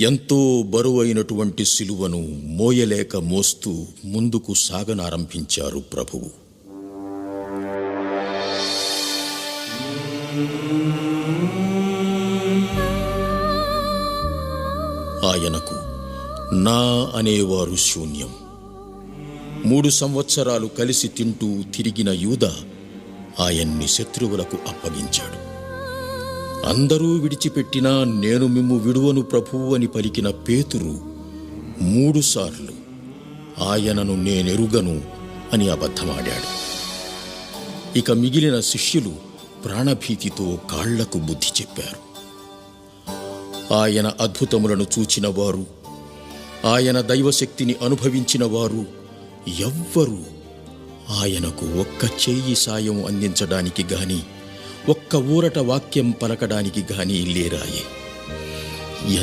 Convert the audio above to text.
ఎంతో బరువైనటువంటి సిలువను మోయలేక మోస్తూ ముందుకు సాగనారంభించారు ప్రభువు. ఆయనకు నా అనేవారు శూన్యం. మూడు సంవత్సరాలు కలిసి తింటూ తిరిగిన యూద ఆయన్ని శత్రువులకు అప్పగించాడు. అందరూ విడిచిపెట్టినా నేను మిమ్ము విడువను ప్రభువు అని పలికిన పేతురు మూడుసార్లు ఆయనను నేనెరుగను అని అబద్ధమాడాడు. ఇక మిగిలిన శిష్యులు ప్రాణభీతితో కాళ్ళకు బుద్ధి చెప్పారు. ఆయన అద్భుతములను చూచిన వారు ఆయన దైవశక్తిని అనుభవించిన వారు ఎవ్వరూ ఆయనకు ఒక్క చేయి సాయం అందించడానికి గాని ఒక్క ఊరట వాక్యం పలకడానికి గాని లేరాయే.